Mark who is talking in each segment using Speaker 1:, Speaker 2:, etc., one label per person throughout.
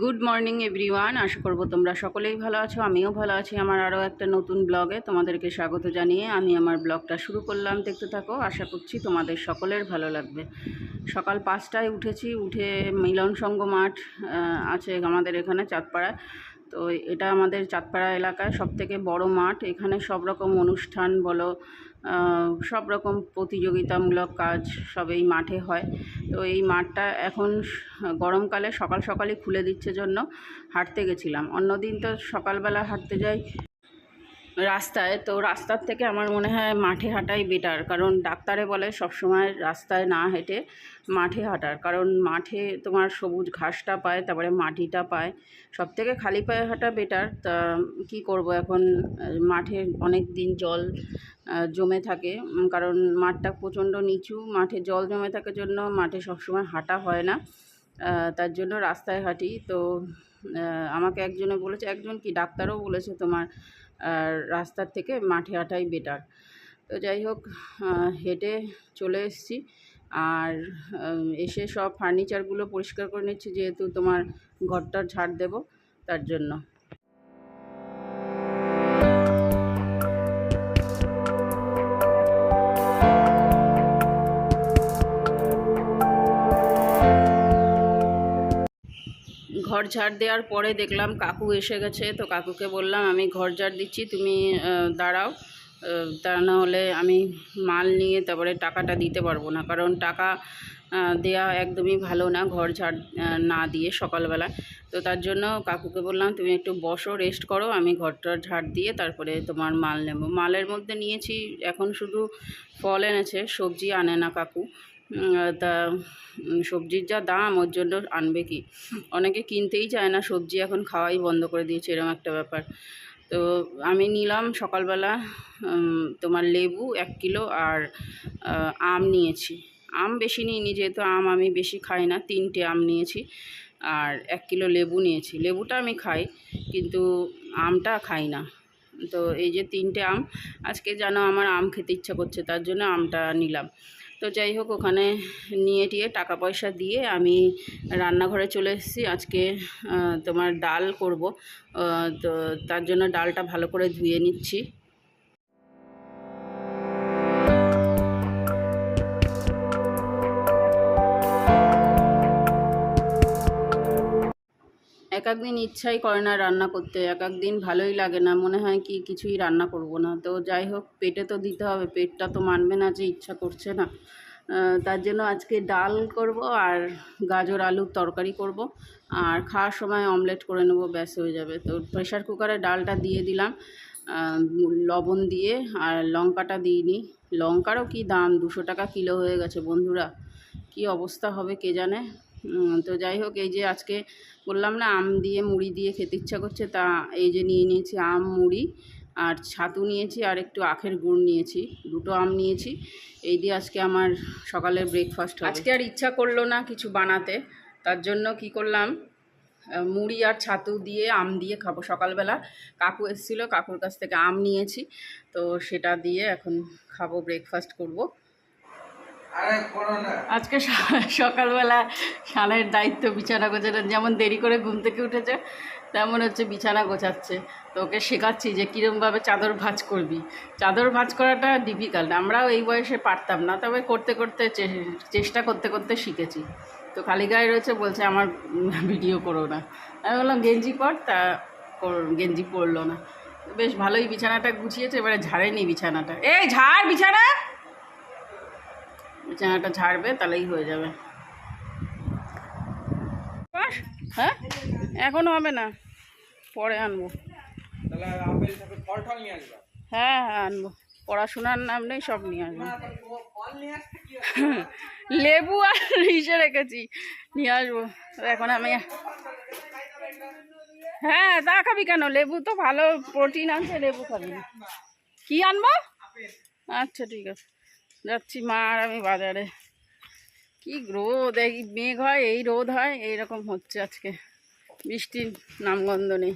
Speaker 1: Good morning everyone আশা করব তোমরা সকলেই ভালো আছো, আমিও ভালো আছি। আমার আরও একটা নতুন ব্লগে তোমাদেরকে স্বাগত জানিয়ে আমি আমার ব্লগটা শুরু করলাম। দেখতে থাকো, আশা করছি তোমাদের সকলের ভালো লাগবে। সকাল পাঁচটায় উঠেছি, উঠে মিলন সঙ্গ মাঠ আছে আমাদের এখানে চাঁদপাড়ায় তো এটা আমাদের চাঁদপাড়া এলাকায় সবথেকে বড় মাঠ। এখানে সব রকম অনুষ্ঠান বলো সব রকম প্রতিযোগিতামূলক কাজ সব এই মাঠে হয়। তো এই মাঠটা এখন গরমকালে সকাল সকালই খুলে দিচ্ছে জন্য হাঁটতে গেছিলাম। অন্যদিন তো সকালবেলা হাঁটতে যাই রাস্তায়। তো রাস্তার থেকে আমার মনে হয় মাঠে হাঁটাই বেটার কারণ ডাক্তারে বলে সবসময় রাস্তায় না হেঁটে মাঠে হাঁটার। কারণ মাঠে তোমার সবুজ ঘাসটা পায়, তারপরে মাটিটা পায়। সব থেকে খালি পায়ে হাঁটা বেটার তা কী করব এখন? মাঠে অনেক দিন জল জমে থাকে। কারণ মাঠটা প্রচণ্ড নিচু, মাঠে জল জমে থাকার জন্য মাঠে সবসময় হাঁটা হয় না। তার জন্য রাস্তায় হাঁটি। তো আমাকে একজনে বলেছে, একজন কি ডাক্তারও বলেছে তোমার আর রাস্তার থেকে মাঠে হাঁটাই বেটার তো যাই হোক হেঁটে চলে এসছি। আর এসে সব ফার্নিচারগুলো পরিষ্কার করে নিচ্ছি, যেহেতু তোমার ঘরটা ঝাড় দেবো, তার জন্য। ঘর ঝাড় দেওয়ার পরে দেখলাম কাকু এসে গেছে। তো কাকুকে বললাম, আমি ঘর ঝাড় দিচ্ছি, তুমি দাঁড়াও। তা না হলে আমি মাল নিয়ে তারপরে টাকাটা দিতে পারব না। কারণ টাকা দেয়া একদমই ভালো না ঘর ঝাড় না দিয়ে সকালবেলা তো তার জন্য কাকুকে বললাম, তুমি একটু বসো রেস্ট করো। আমি ঘরটা ঝাড় দিয়ে তারপরে তোমার মাল নেব। মালের মধ্যে নিয়েছি, এখন শুধু ফল এনেছে, সবজি আনে না কাকু। তা সবজির যা দাম, ওর জন্য আনবে কি? অনেকে কিনতেই চায় না, সবজি এখন খাওয়াই বন্ধ করে দিয়েছে এরকম একটা ব্যাপার। তো আমি নিলাম সকালবেলা তোমার লেবু এক কিলো আর আম নিয়েছি। আম বেশি নিইনি, যেহেতু আম আমি বেশি খাই না, তিনটে আম নিয়েছি আর এক কিলো লেবু নিয়েছি। লেবুটা আমি খাই, কিন্তু আমটা খাই না। তো এই যে তিনটে আম, আজকে যেন আমার আম খেতে ইচ্ছা করছে, তার জন্য আমটা নিলাম। তো যাই হোক, ওখানে নিয়ে টিয়ে টাকা পয়সা দিয়ে আমি রান্নাঘরে চলে এসেছি। আজকে তোমার ডাল করব। তো তার জন্য ডালটা ভালো করে ধুয়ে নিচ্ছি। এক এক দিন ইচ্ছাই করে না রান্না করতে এক এক দিন ভালোই লাগে না, মনে হয় কি কিছুই রান্না করব না। তো যাই হোক, পেটে তো দিতে হবে, পেটটা তো মানবে না যে ইচ্ছা করছে না। তার জন্য আজকে ডাল করব আর গাজর আলুর তরকারি করব। আর খাওয়ার সময় অমলেট করে নেব, ব্যাস হয়ে যাবে। তো প্রেশার কুকারে ডালটা দিয়ে দিলাম। লবণ দিয়ে, আর লঙ্কাটা দিইনি। লঙ্কারও কি দাম? দুশো টাকা কিলো হয়ে গেছে, বন্ধুরা। কি অবস্থা হবে কে জানে? তো যাই হোক, এই যে আজকে বললাম না, আম দিয়ে মুড়ি দিয়ে খেতে ইচ্ছা করছে, তা এই যে নিয়ে নিয়েছি আম, মুড়ি আর ছাতু নিয়েছি আর একটু আখের গুড় নিয়েছি, দুটো আম নিয়েছি। এই দিয়ে আজকে আমার সকালের ব্রেকফাস্ট আজকে আর ইচ্ছা করল না কিছু বানাতে, তার জন্য কি করলাম মুড়ি আর ছাতু দিয়ে আম দিয়ে খাব। সকালবেলা কাকু এসেছিল, কাকুর কাছ থেকে আম নিয়েছি, তো সেটা দিয়ে এখন খাব ব্রেকফাস্ট করব। আজকে সকালবেলা সানের দায়িত্ব বিছানা গোছানোর যেমন দেরি করে ঘুম থেকে উঠেছে, তেমন হচ্ছে বিছানা গোছাচ্ছে। তো ওকে শেখাচ্ছি যে কীরমভাবে চাদর ভাঁজ করবি। চাদর ভাঁজ করাটা ডিফিকাল্ট আমরাও এই বয়সে পারতাম না, তবে করতে করতে চেষ্টা করতে করতে শিখেছি। তো খালি গায়ে রয়েছে, বলছে আমার ভিডিও করো না। আমি বললাম, গেঞ্জি পর? তা গেঞ্জি পরলো না। বেশ ভালোই বিছানাটা গুছিয়েছে, এবারে ঝাড়েনি বিছানাটা। এই ঝাড় বিছানা! বিছানাটা ঝাড়বে তাহলেই হয়ে যাবে। হ্যাঁ? এখনও হবে না। পরে আনব। হ্যাঁ হ্যাঁ আনব। পড়াশোনার নাম নেই সব নিয়ে আসব। লেবু আর ইসে রেখেছি নিয়ে আসব। এখন আমি হ্যাঁ তা খাবি কেন? লেবু তো ভালো প্রোটিন আছে লেবু খাবি কি আনব? আচ্ছা ঠিক আছে। যাচ্ছি মা আর আমি বাজারে। কি রোদ, এই মেঘ হয়, এই রোদ হয়, এইরকম হচ্ছে আজকে। বৃষ্টির নামগন্ধ নেই।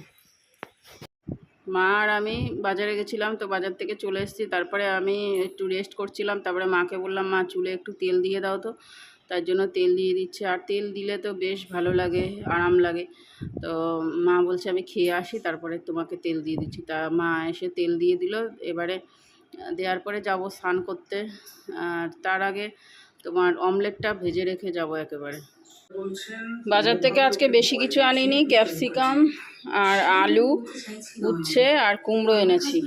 Speaker 1: মা আর আমি বাজারে গেছিলাম, তো বাজার থেকে চলে এসেছি। তারপরে আমি একটু রেস্ট করছিলাম, তারপরে মাকে বললাম, মা, চুলে একটু তেল দিয়ে দাও তো। তার জন্য তেল দিয়ে দিচ্ছে। আর তেল দিলে তো বেশ ভালো লাগে, আরাম লাগে। তো মা বলছে, আমি খেয়ে আসি, তারপরে তোমাকে তেল দিয়ে দিচ্ছি। তা মা এসে তেল দিয়ে দিল। এবারে দেওয়ার পরে যাব স্নান করতে। আর তার আগে তোমার অমলেটটা ভেজে রেখে যাব একেবারে। বাজার থেকে আজকে বেশি কিছু আনিনি, ক্যাপসিকাম আর আলু, উচ্ছে আর কুমড়ো এনেছি।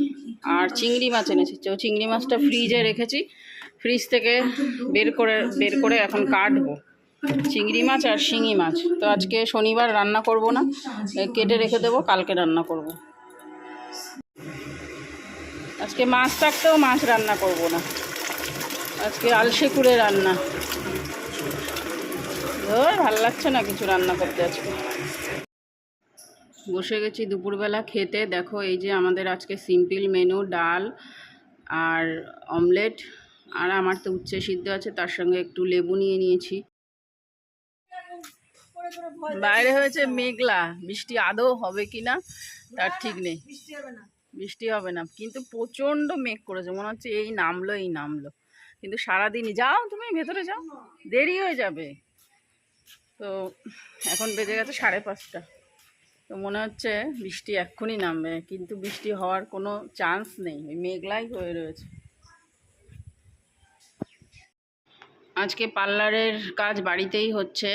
Speaker 1: আর চিংড়ি মাছ এনেছি। তো চিংড়ি মাছটা ফ্রিজে রেখেছি। ফ্রিজ থেকে বের করে বের করে এখন কাটবো। চিংড়ি মাছ আর শিঙি মাছ। তো আজকে শনিবার রান্না করব না কেটে রেখে দেবো, কালকে রান্না করব। আজকে মাছ থাকতেও মাছ রান্না করব না। আজকে আলসে কুড়ে রান্না। ধর ভালো লাগছে না কিছু রান্না করতে আজকে। বসে গেছি দুপুরবেলা খেতে। দেখো এই যে আমাদের আজকে সিম্পল মেনু, ডাল আর অমলেট। আর আমার তো উচ্ছে সিদ্ধ আছে, তার সঙ্গে একটু লেবু নিয়ে নিয়েছি। বাইরে হয়েছে মেঘলা বৃষ্টি আদৌ হবে কি না তার ঠিক নেই। বৃষ্টি হবে না। কিন্তু প্রচণ্ড মেঘ করেছে, মনে হচ্ছে এই নামলো এই নামলো। কিন্তু সারাদিনই, যাও তুমি ভেতরে যাও, দেরি হয়ে যাবে। তো এখন বেজে গেছে সাড়ে পাঁচটা। তো মনে হচ্ছে বৃষ্টি এক্ষুনি নামবে, কিন্তু বৃষ্টি হওয়ার কোনো চান্স নেই মেঘলাই হয়ে রয়েছে। আজকে পার্লারের কাজ বাড়িতেই হচ্ছে।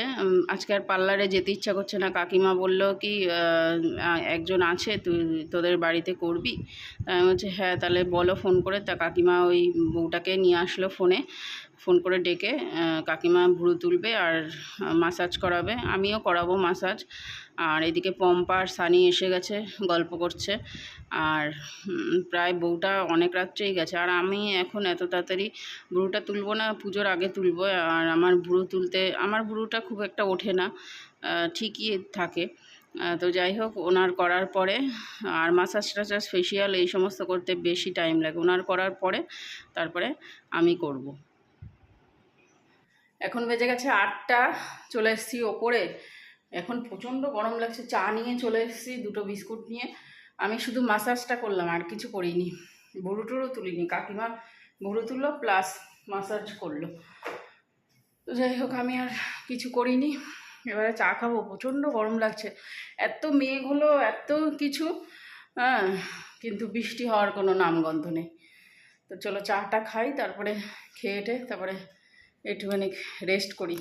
Speaker 1: আজকে আর পার্লারে যেতে ইচ্ছা করছে না। কাকিমা বলল কি একজন আছে, তুই তোদের বাড়িতে করবি? আমি বলছি হ্যাঁ তাহলে বলো ফোন করে। তা কাকিমা ওই বউটাকে নিয়ে আসলো ফোনে। ফোন করে ডেকে কাকিমা ভুরু তুলবে আর মাসাজ করাবে। আমিও করাবো মাসাজ আর এদিকে পম্পা আর সানি এসে গেছে, গল্প করছে। আর প্রায় বউটা অনেক রাত্রেই গেছে। আর আমি এখন এত তাড়াতাড়ি ভুরুটা তুলবো না, পুজোর আগে তুলবো। আর আমার ভুরু তুলতে, আমার ভুরুটা খুব একটা ওঠে না ঠিকই থাকে। তো যাই হোক, ওনার করার পরে, আর মাসাজ টাসাজ ফেসিয়াল এই সমস্ত করতে বেশি টাইম লাগে। ওনার করার পরে, তারপরে আমি করব। এখন বেজে গেছে আটটা, চলে এসেছি ওপরে। এখন প্রচণ্ড গরম লাগছে, চা নিয়ে চলে এসেছি, দুটো বিস্কুট নিয়ে। আমি শুধু মাসাজটা করলাম, আর কিছু করিনি। ভুরু টুরু তুলিনি, কাকিমা ভুরু তুললো প্লাস মাসাজ করল। তো যাই হোক, আমি আর কিছু করিনি। এবারে চা খাব, প্রচণ্ড গরম লাগছে। এত মেঘ হলো, এত কিছু হ্যাঁ কিন্তু বৃষ্টি হওয়ার কোনো নামগন্ধ নেই। তো চলো চাটা খাই, তারপরে খেয়ে তারপরে একটুখানি রেস্ট করি।